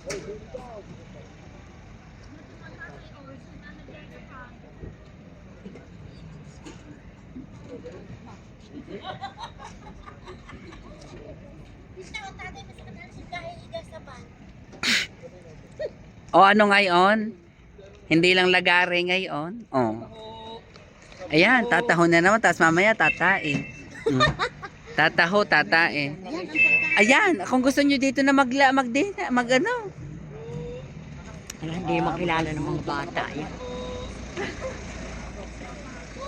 O ano ngayon? Hindi lang lagare ngayon. Oh. Ayan, tataho na naman. Tapos mamaya tatae. Mm. Tataho, tatae. Ayan, kung gusto nyo dito na magla, mag, mag ano. Hindi makilala ng mga bata yan.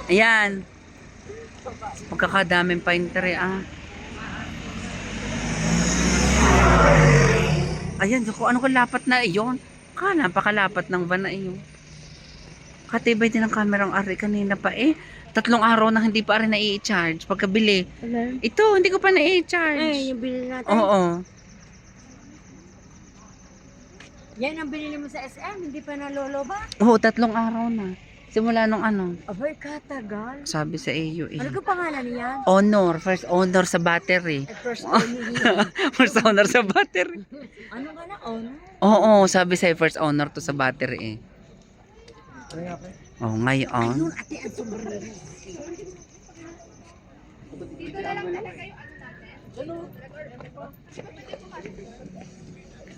Ayan. Magkakadaming pine tree, ah. Ayan, ko ano kalapat na iyon? Ka, napakalapat ng van na iyon. Katibay din ang kamerang ari kanina pa eh. Tatlong araw na hindi pa rin na-i-charge pagkabili. Ito, hindi ko pa na-i-charge. Eh, yung binili natin. Oo. Yan ang binili mo sa SM, hindi pa nalolo ba? Oo, tatlong araw na. Simula nung ano, Abay, katagal. sabi sa iyo eh. Ano ka pangalan niyan? Honor, first honor sa battery. At first only yun. First honor sa battery. Ano ka na, on? Oo, sabi sa'yo, first honor to sa battery eh. Oh, ngayon.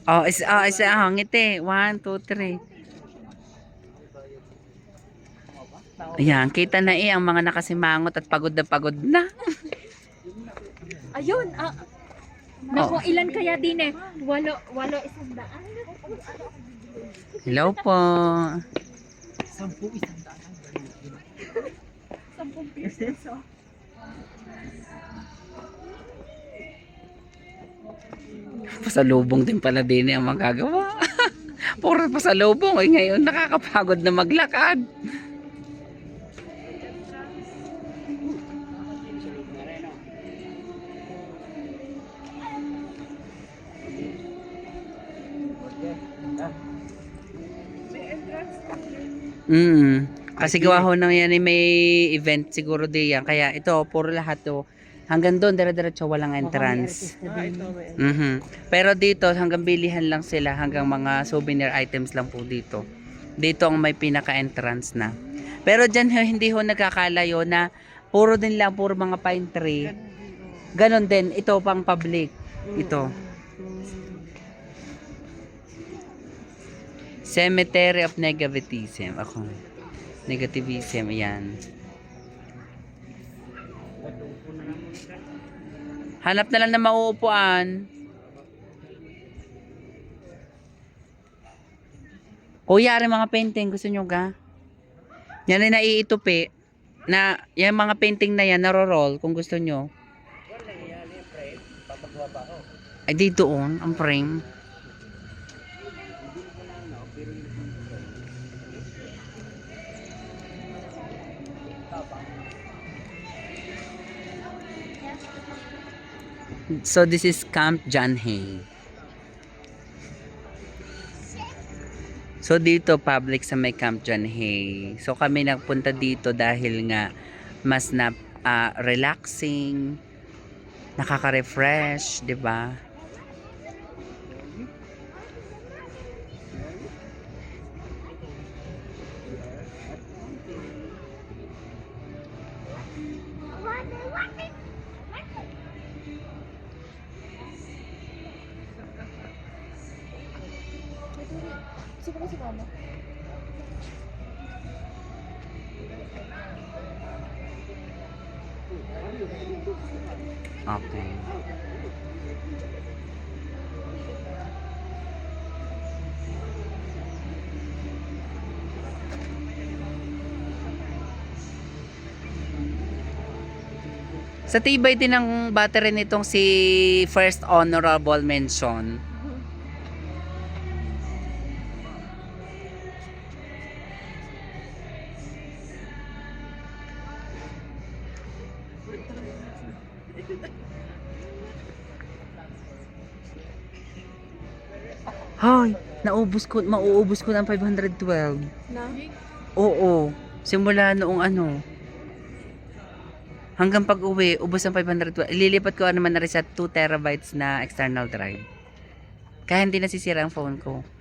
Oh, is oh, is ah, ngiti. One, two, three. Ayan, kita na eh ang mga nakasimangot at pagod na pagod na. Ayun, ah. Naku, ilan kaya din eh? Walo, walo isang daan. Hello po. Sampung pieces. oh. Pasalubong din pala din ang magagawa. Puro pasalubong. Eh, ngayon nakakapagod na maglakad. Mm. Kasi gawa ho nang yan eh, may event siguro di yan. Kaya ito, puro lahat to. Hanggang doon, dire-diretso walang entrance. Mhm. Pero dito, hanggang bilihan lang sila, hanggang mga souvenir items lang po dito. Dito ang may pinaka-entrance na. Pero dyan ho, hindi ho nagkakalayo na puro din lang, puro mga pine tree. Ganon din, ito pang public. Ito. Cemetery of Negativism. Ako. Negativism, ayan. Hanap na lang na mauupuan. Kuya, rin mga painting. Gusto nyo ga? Yan ay naiitupi. Na, yan mga painting na yan, naro-roll kung gusto nyo. Ay, di doon, ang frame. So this is Camp John Hay. So dito public sa may Camp John Hay. So kami nagpunta dito dahil nga mas na ah, relaxing, nakaka-refresh, 'di ba? Siguro si mama. Okay. Sa tibay din ng battery nitong si First Honorable Mention. Hoy, naubos ko, mauubos ko ng 512. Na? Oo, simula noong ano. Hanggang pag uwi, ubos ng 512. Ililipat ko naman na rin sa 2 terabytes na external drive. Kaya hindi nasisira ang phone ko.